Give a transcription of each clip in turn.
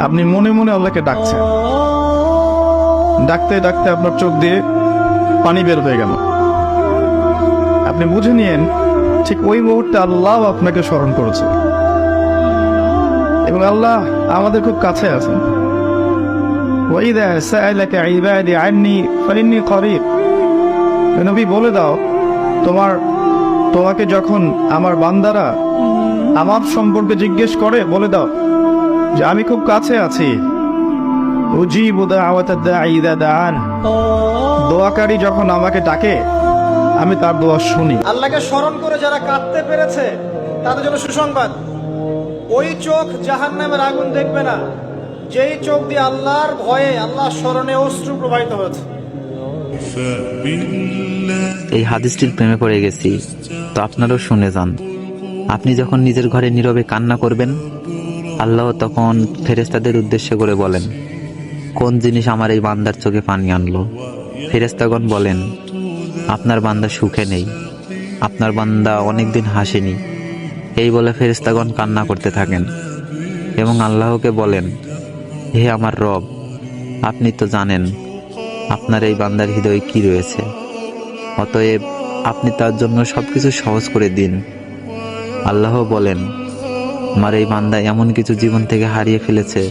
আপনি মনে মনে আল্লাহকে ডাকছেন। ডাকতে ডাকতে আপনার চোখ দিয়ে পানি বের হয়ে গেল। আপনি বুঝে নিয়েন, ঠিক ওই মুহূর্তে আল্লাহ আপনাকে স্মরণ করেছে। এবং আল্লাহ আমাদের খুব কাছে আছেন। করিব। নবী, বলে দাও, তোমার, তোমাকে যখন আমার বান্দারা আমার সম্পর্কে জিজ্ঞেস করে, বলে দাও। যে আমি খুব কাছে আছি। দোয়াকারী যখন আমাকে ডাকে আমি তার দোয়া শুনি। আল্লাহকে স্মরণ করে যারা কাঁদতে পেরেছে তাদের জন্য সুসংবাদ। ওই চোখ জাহান্নামের আগুন দেখবে না। যেই চোখ দিয়ে আল্লাহর ভয়ে আল্লাহর স্মরণে অশ্রু প্রবাহিত হয়েছে। এই হাদিসটির প্রেমে পড়ে গেছি। তো আপনারাও শুনে যান। আপনি যখন নিজের ঘরে নীরবে কান্না করবেন আল্লাহ তখন ফেরেস্তাদের উদ্দেশ্য করে বলেন, কোন জিনিস আমার এই বান্দার চোখে পানি আনলো? ফেরেস্তাগণ বলেন, আপনার বান্দা সুখে নেই, আপনার বান্দা অনেকদিন হাসেনি। এই বলে ফেরেস্তাগণ কান্না করতে থাকেন এবং আল্লাহকে বলেন, হে আমার রব, আপনি তো জানেন আপনার এই বান্দার হৃদয়ে কি রয়েছে। অতএব আপনি তার জন্য সবকিছু সহজ করে দিন। আল্লাহ বলেন আমার এই বান্দা এমন কিছু জীবন থেকে হারিয়ে ফেলেছে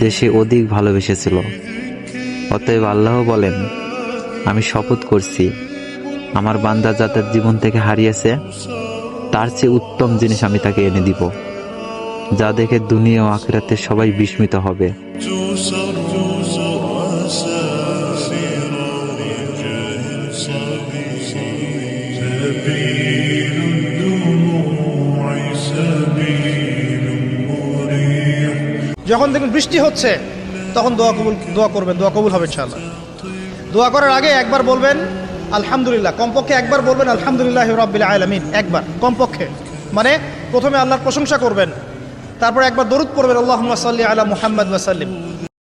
যে সে অধিক ভালোবেসেছিল। অতএব আল্লাহ বলেন, আমি শপথ করছি, আমার বান্দা যা তার জীবন থেকে হারিয়েছে, তার চেয়ে উত্তম জিনিস আমি তাকে এনে দিব, যা দেখে দুনিয়া ও আখিরাতে সবাই বিস্মিত হবে। যখন দেখবেন বৃষ্টি হচ্ছে, তখন দোয়া কবুল, দোয়া করবেন, দোয়া কবুল হবে ইনশাআল্লাহ। দোয়া করার আগে একবার বলবেন, আলহামদুলিল্লাহ। কমপক্ষে একবার বলবেন, আলহামদুলিল্লাহ রব্বিল আলমিন। একবার, কমপক্ষে। মানে প্রথমে আল্লাহর প্রশংসা করবেন, তারপর একবার দরুদ পড়বেন আল্লাহ সাল্লি আলা মুহাম্মদ ওয়াসাল্লিম